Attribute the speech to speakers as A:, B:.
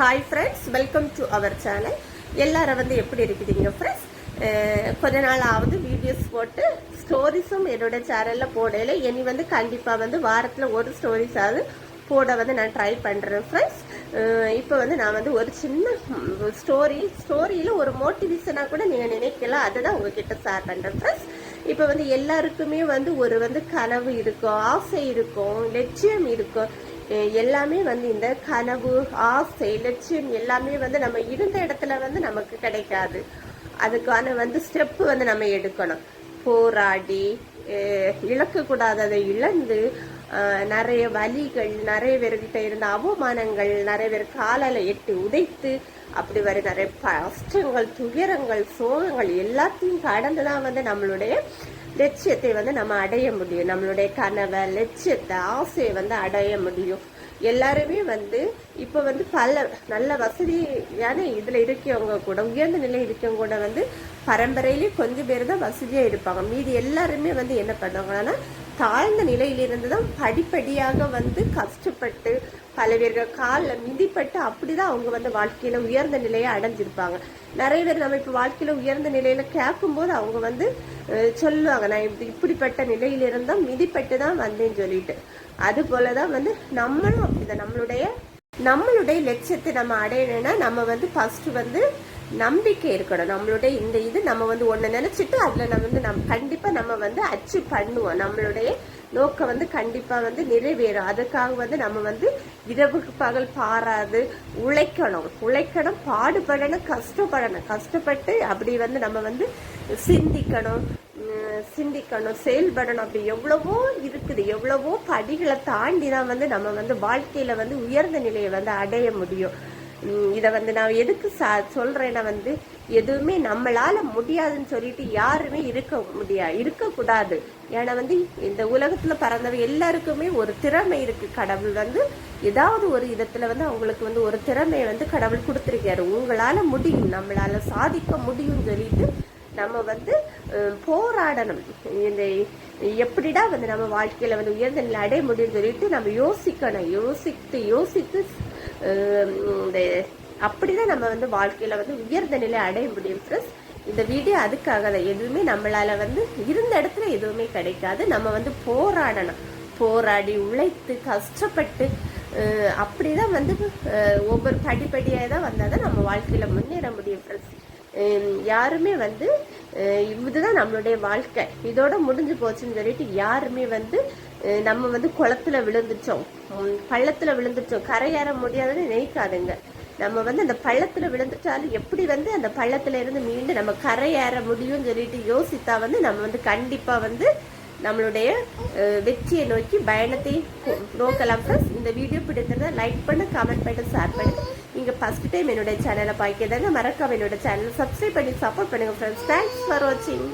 A: Hi friends welcome to our channel எல்லாரும் வந்து எப்படி இருக்குதுங்க ஃப்ரெண்ட்ஸ் கொஞ்ச நாள் ஆகுது வீடியோஸ் போட்டு ஸ்டோரிஸும் என்னோட சேனலில் போடலை. இனி வந்து கண்டிப்பாக வந்து வாரத்தில் ஒரு ஸ்டோரிஸாவது போட வந்து நான் ட்ரை பண்ணுறேன் ஃப்ரெண்ட்ஸ் இப்போ வந்து நான் வந்து ஒரு சின்ன ஸ்டோரி ஸ்டோரியில் ஒரு மோட்டிவேஷனாக கூட நீங்கள் நினைக்கலாம் அதுதான் உங்ககிட்ட ஷேர் பண்ணுறேன் ஃப்ரெண்ட்ஸ் இப்போ வந்து எல்லாருக்குமே வந்து ஒரு வந்து கனவு இருக்கும் ஆசை இருக்கும் லட்சியம் இருக்கும். எல்லாமே வந்து இந்த கனவு ஆசை லட்சியம் எல்லாமே வந்து நம்ம இருந்த இடத்துல வந்து நமக்கு கிடைக்காது. அதுக்கான வந்து ஸ்டெப்பு வந்து நம்ம எடுக்கணும். போராடி இழக்கக்கூடாததை இழந்து நிறைய வலிகள் நிறைய பேர்கிட்ட இருந்த அவமானங்கள் நிறைய பேர் காலால் எட்டி உதைத்து அப்படி வர நிறைய கஷ்டங்கள் துயரங்கள் சோகங்கள் எல்லாத்தையும் கடந்து தான் வந்து நம்மளுடைய லட்சியத்தை வந்து நம்ம அடைய முடியும். நம்மளுடைய கனவை லட்சியத்தை ஆசையை வந்து அடைய முடியும். எல்லாருமே வந்து இப்போ வந்து பல நல்ல வசதியான இதில் இருக்கவங்க கூட உயர்ந்த நிலை இருக்கவங்க கூட வந்து பரம்பரையிலேயே கொஞ்சம் பேர் தான் வசதியாக இருப்பாங்க. மீதி எல்லாருமே வந்து என்ன பண்ணுவாங்கன்னா தாழ்ந்த நிலையிலிருந்து தான் படிப்படியாக வந்து கஷ்டப்பட்டு பல பேர்கள் காலில் மிதிப்பட்டு அப்படிதான் அவங்க வந்து வாழ்க்கையில் உயர்ந்த நிலையை அடைஞ்சிருப்பாங்க. நிறைய பேர் நம்ம இப்போ வாழ்க்கையில் உயர்ந்த நிலையில் கேட்கும்போது அவங்க வந்து சொல்லுவாங்க. நான் இப்படி இப்படிப்பட்ட நிலையிலிருந்தும் இருந்தா மிதிப்பட்டு தான் வந்தேன்னு சொல்லிட்டு. அது போலதான் வந்து நம்மளும் அப்படிதான். நம்மளுடைய நம்மளுடைய லட்சியத்தை நம்ம அடையணும்னா நம்ம வந்து ஃபஸ்ட்டு வந்து நம்பிக்கை இருக்கணும். நம்மளுடைய இந்த இது நம்ம வந்து ஒண்ணு நினச்சிட்டு அதுல நம்ம வந்து நம்ம கண்டிப்பா நம்ம வந்து அச்சீவ் பண்ணுவோம். நம்மளுடைய நோக்கம் வந்து கண்டிப்பாக வந்து நிறைவேறும். அதுக்காக வந்து நம்ம வந்து இரவுக்கு பகல் பாராது உழைக்கணும். உழைக்கணும் பாடுபடணும் கஷ்டப்படணும். கஷ்டப்பட்டு அப்படி வந்து நம்ம வந்து சிந்திக்கணும் சிந்திக்கணும் செயல்படணும். அப்படி எவ்வளவோ இருக்குது. எவ்வளவோ படிகளை தாண்டி தான் வந்து நம்ம வந்து வாழ்க்கையில வந்து உயர்ந்த நிலையை வந்து அடைய முடியும். இதை வந்து நான் எதுக்கு சா சொல்கிறேன்னா வந்து எதுவுமே நம்மளால் முடியாதுன்னு சொல்லிட்டு யாருமே இருக்க முடியாது இருக்கக்கூடாது. ஏன்னா வந்து இந்த உலகத்தில் பிறந்தவ எல்லாருக்குமே ஒரு திறமை இருக்குது கடவுள் வந்து ஏதாவது ஒரு விதத்தில் வந்து அவங்களுக்கு வந்து ஒரு திறமையை வந்து கடவுள் கொடுத்துருக்காரு. உங்களால் முடியும் நம்மளால் சாதிக்க முடியும்னு சொல்லிட்டு நம்ம வந்து போராடணும். இந்த எப்படிடா வந்து நம்ம வாழ்க்கையில் வந்து உயர்ந்த நிலை அடைய முடியும்னு சொல்லிட்டு நம்ம யோசிக்கணும். யோசித்து யோசித்து இந்த இந்த அப்படிதான் நம்ம வந்து வாழ்க்கையில் வந்து உயர்ந்த நிலை அடைய முடியும் ஃப்ரெண்ட்ஸ் இந்த வீடியோ அதுக்காக தான். எதுவுமே நம்மளால் வந்து இருந்த இடத்துல எதுவுமே கிடைக்காது. நம்ம வந்து போராடணும். போராடி உழைத்து கஷ்டப்பட்டு அப்படி தான் வந்து ஒவ்வொரு படிப்படியாக தான் வந்தால் தான் நம்ம வாழ்க்கையில் முன்னேற முடியும் ஃப்ரெண்ட்ஸ் யாருமே வந்து இதுதான் நம்மளுடைய வாழ்க்கை. இதோட முடிஞ்சு போச்சுன்னு சொல்லிட்டு யாருமே வந்து நம்ம வந்து குளத்துல விழுந்துட்டோம். பள்ளத்தில் பள்ளத்துல விழுந்துட்டோம். கரையேற முடியாதுன்னு நினைக்காதுங்க. நம்ம வந்து அந்த பள்ளத்துல விழுந்துட்டாலும் எப்படி வந்து அந்த பள்ளத்துல இருந்து மீண்டு நம்ம கரையேற முடியும்னு சொல்லிட்டு யோசித்தா வந்து நம்ம வந்து கண்டிப்பா வந்து நம்மளுடைய வெற்றியை நோக்கி பயணத்தை நோக்கலாம். ஃப்ரெண்ட்ஸ் இந்த வீடியோ பிடித்திருந்தா லைக் பண்ணு கமெண்ட் பண்ணி ஷேர் பண்ணுங்க நீங்கள் ஃபர்ஸ்ட் டைம் என்னுடைய சேனலை பார்க்கிறதாங்க மறக்காம என்னோட சேனலை சப்ஸ்கிரைப் பண்ணி சப்போர்ட் பண்ணுங்க ஃப்ரெண்ட்ஸ் தேங்க்ஸ் ஃபார் வாட்சிங்